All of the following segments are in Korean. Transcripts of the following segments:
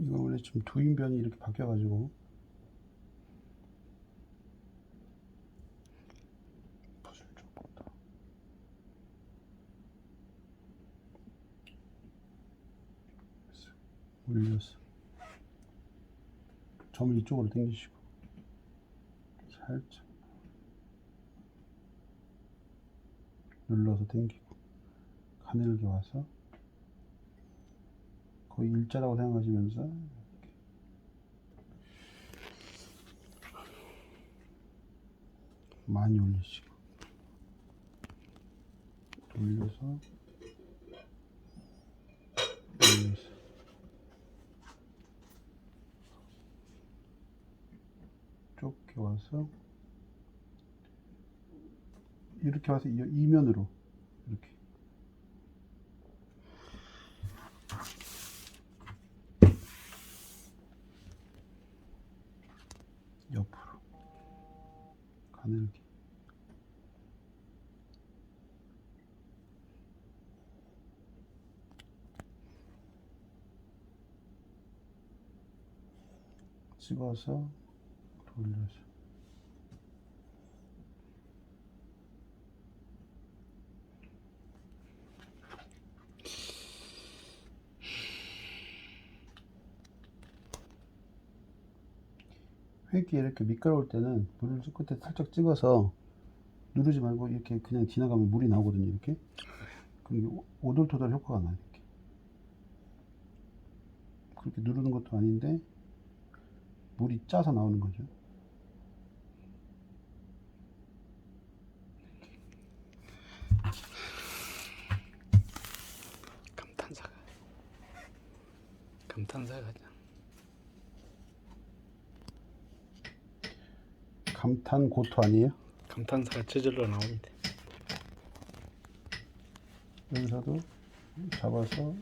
이거 원래 좀 두인변이 이렇게 바뀌어가지고. 붓을 더 됐어. 올렸어. 점을 이쪽으로 당기시고. 살짝 눌러서 당기고. 가늘게 와서 거의 일자라고 생각하시면서. 많이 올리시고 올려서 올려서 좁게 와서 이렇게 와서 이, 이면으로 이렇게 옆으로 가늘게 찍어서 돌려서 획기 이렇게 미끄러울 때는 물을 끝에 살짝 찍어서 누르지 말고 이렇게 그냥 지나가면 물이 나오거든요 이렇게. 그럼 오돌토돌 효과가 나요 이렇게. 그렇게 누르는 것도 아닌데 물이 짜서 나오는 거죠. 감탄사가. 감탄사가 감탄 고토 아니에요? 감탄사가 저절로 나옵니다. 여기서도 잡아서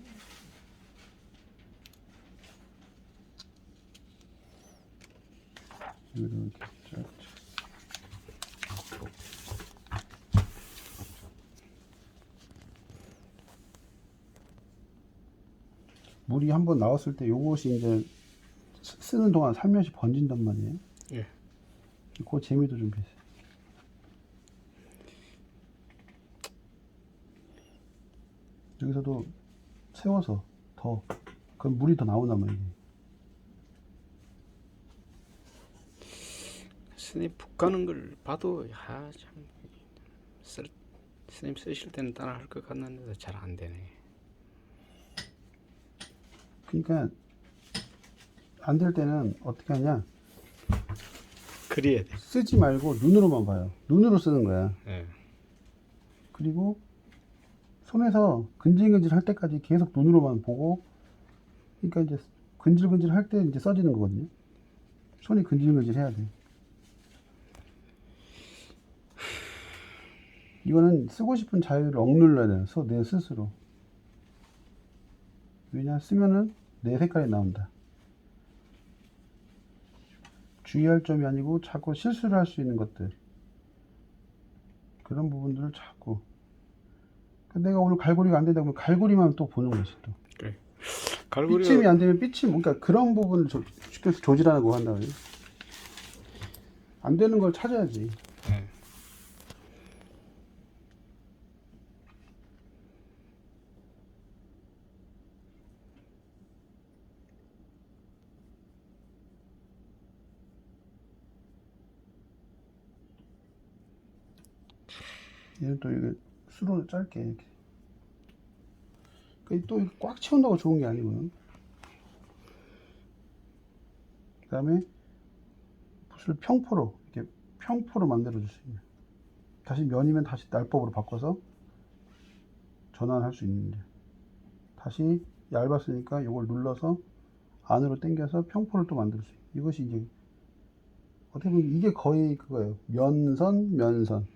이렇게 쫙 물이 한번 나왔을 때 요것이 이제 쓰- 쓰는 동안 살며시 번진단 말이에요. 예. 그 재미도 좀 비슷해. 여기서도 세워서 더 그럼 물이 더 나오나 말이에요. 스님 북 가는 걸 봐도 쓸 스님 쓰실 때는 따라 할 것 같는데 잘안 되네. 그러니까 안 될 때는 어떻게 하냐? 그래야 돼. 쓰지 말고 눈으로만 봐요. 눈으로 쓰는 거야. 예. 그리고 손에서 근질근질 할 때까지 계속 눈으로만 보고 그러니까 이제 근질근질 할 때 이제 써지는 거거든요. 손이 근질근질 해야 돼. 이거는 쓰고 싶은 자유를 억눌러야 돼요. 소- 내 스스로. 왜냐 쓰면은 내 색깔이 나온다. 주의할 점이 아니고 자꾸 실수를 할 수 있는 것들. 그런 부분들을 자꾸 내가 오늘 갈고리가 안 된다고 하면 갈고리만 또 보는 것이 또 그래. 삐침이 갈고리가 안 되면 삐침 그러니까 그런 부분을 조, 쉽게 해서 조질하라고 한다고요 안 되는 걸 찾아야지 예. 얘는 또 이게 수로 짧게 이렇게. 그또꽉 채운다고 좋은 게 아니고요. 그 다음에 붓을 평포로 이렇게 평포로 만들어 주시면 다시 면이면 다시 날법으로 바꿔서 전환할 수 있는데 다시 얇았으니까 이걸 눌러서 안으로 당겨서 평포를 또 만들 수 있어요 이것이 이제 어떻게 보면 이게 거의 그거예요. 면선 면선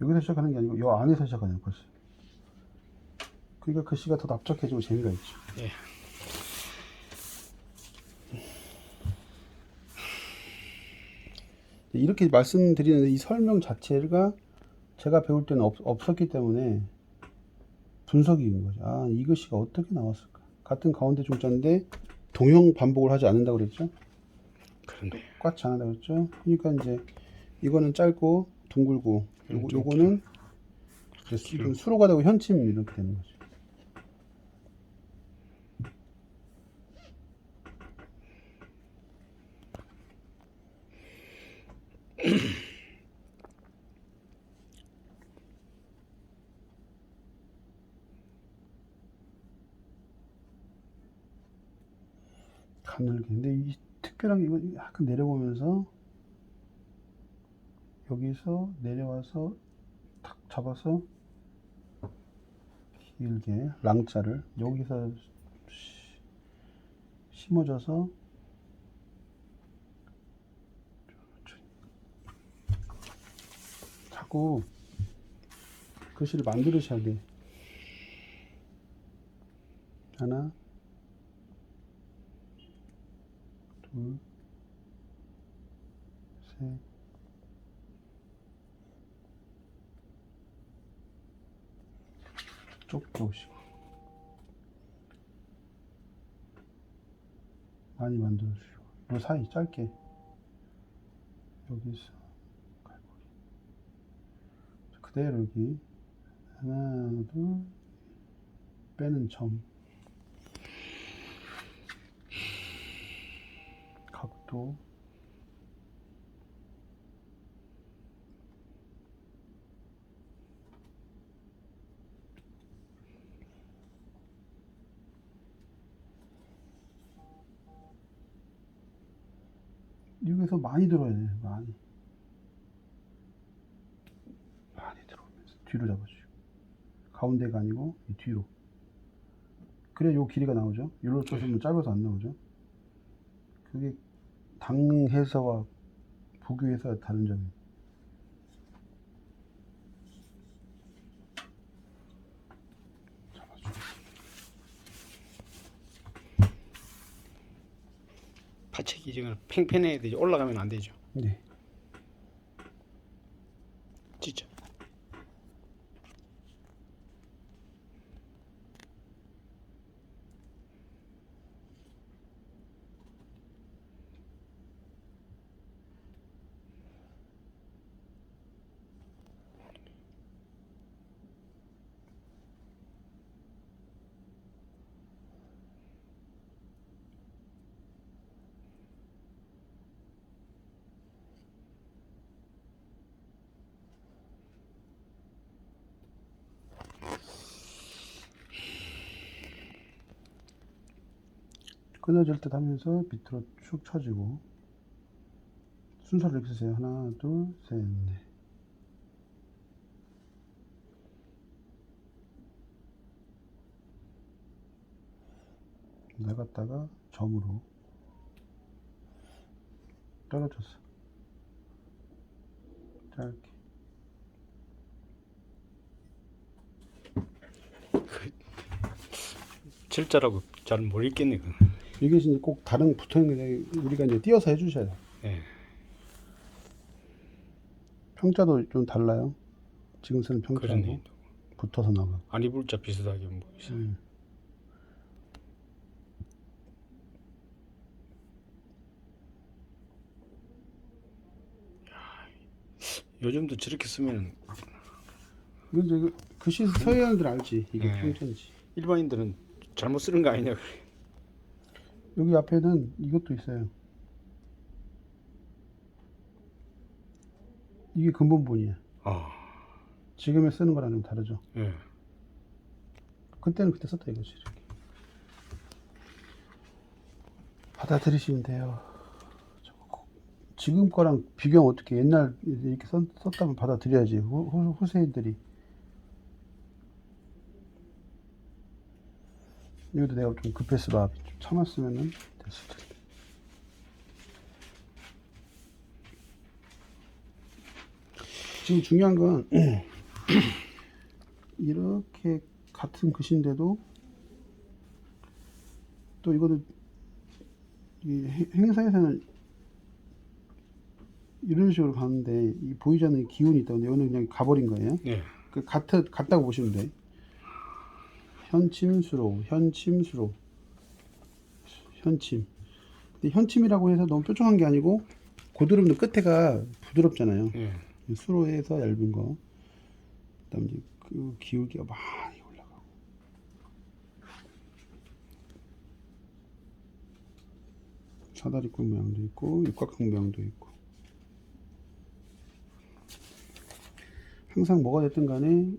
여기서 시작하는 게 아니고 요 안에서 시작하네요 벌써 그러니까 글씨가 더 납작해지고 재미가 있죠 예. 이렇게 말씀드리는 이 설명 자체가 제가 배울 때는 없, 없었기 때문에 분석인 거죠. 아, 이 글씨가 어떻게 나왔을까? 같은 가운데 중자인데 동형 반복을 하지 않는다고 그랬죠? 그런데 똑같이 안 한다고 그랬죠? 그러니까 이제 이거는 짧고 둥글고 요거, 요거는 수- 좀 수로가 되고 현침 이렇게 되는 거죠. 가늘게. 근데 이 특별한 게 이거 약간 내려보면서 여기서 내려와서 탁 잡아서 길게 랑자를 여기서 시- 심어줘서 자꾸 글씨를 만들으셔야 돼. 하나, 둘, 셋, 좁게 오시고. 많이 만들어 주시고. 요 사이 짧게. 여기서 갈고리. 그대로 여기. 하나 둘. 빼는 점. 각도 여기서 많이 들어야 돼 많이. 많이 들어오면서 뒤로 잡아주시고. 가운데가 아니고 이 뒤로. 그래 요 길이가 나오죠? 이로 쫓으면 짧아서 안 나오죠? 그게 당해서와 부교에서 다른 점이 잡아 파채 기증을 팽팽해야 되죠. 올라가면 안 되죠. 네 진짜. 끊어질 듯 하면서 밑으로 쭉 쳐지고. 순서를 쓰세요. 하나 둘셋넷. 나갔다가 점으로. 떨어졌어. 짧게. 절자라고 잘 모르겠네. 그. 이게 이제 꼭 다른 붙어있는 게 우리가 이제 띄어서 해주셔야 돼요 예. 평자도 좀 달라요 지금 쓰는 평자하고 그러네. 붙어서 나가 아니불자 비슷하게 뭐 있어. 음. 요즘도 저렇게 쓰면 이건 이제 그 글씨 서양들 알지 이게 네. 평자인지 일반인들은 잘못 쓰는 거 아니냐. 그래. 여기 앞에는 이것도 있어요. 이게 근본본이야 아, 지금에 쓰는 거랑 좀 다르죠. 예. 그때는 그때 썼다 이거지 이렇게. 받아들이시면 돼요. 지금 거랑 비교하면 어떻게 옛날 이렇게 썼, 썼다면 받아들여야지. 후, 후, 후세인들이 여기도 내가 좀 급해서 막 참았으면은 됐을 텐데 지금 중요한 건 이렇게 같은 글씨인데도 또 이거는 이 행- 행사에서는 이런 식으로 가는데 이 보이지 않는 기운이 있다. 근데 여기는 그냥 가버린 거예요. 예. 그 같다고 보시면 돼. 현침수로 현침수로 현침. 근데 현침이라고 해서 너무 뾰족한 게 아니고 고드름도 끝에가 부드럽잖아요. 예. 수로에서 얇은 거. 그다음 이제 그 기울기가 많이 올라가고. 사다리꼴 모양도 있고 육각형 모양도 있고. 항상 뭐가 됐든 간에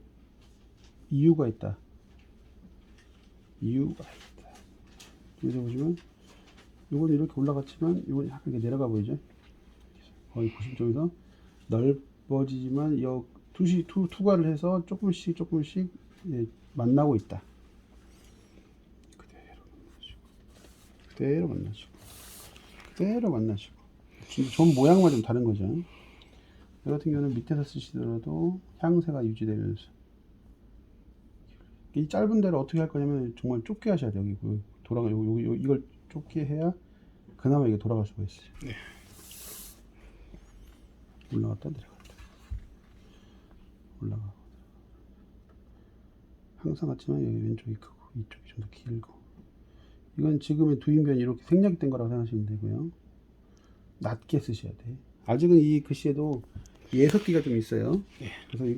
이유가 있다. 이유가 있다. 여기서 보시면 이건 이렇게 올라갔지만 이건 약간 이렇게 내려가 보이죠? 거의 90점에서 넓어지지만 여 투시 투 투과를 해서 조금씩 조금씩 예, 만나고 있다. 그대로 만나시고 그대로 만나시고 그대로 만나시고 전 모양만 좀 다른 거죠. 이 같은 경우는 밑에서 쓰시더라도 향세가 유지되면서 이 짧은 데를 어떻게 할 거냐면 정말 좁게 하셔야 돼요. 여기 그 돌아가 여기, 여기, 여기 이걸 좁게 해야 그나마 이게 돌아갈 수가 있어요. 네. 올라갔다 내려갔다 올라가고 항상 같지만 여기 왼쪽이 크고 이쪽이 좀 더 길고 이건 지금의 두인변이 이렇게 생략된 거라고 생각하시면 되고요 낮게 쓰셔야 돼 아직은 이 글씨에도 예석기가 좀 있어요 예. 그래서 이거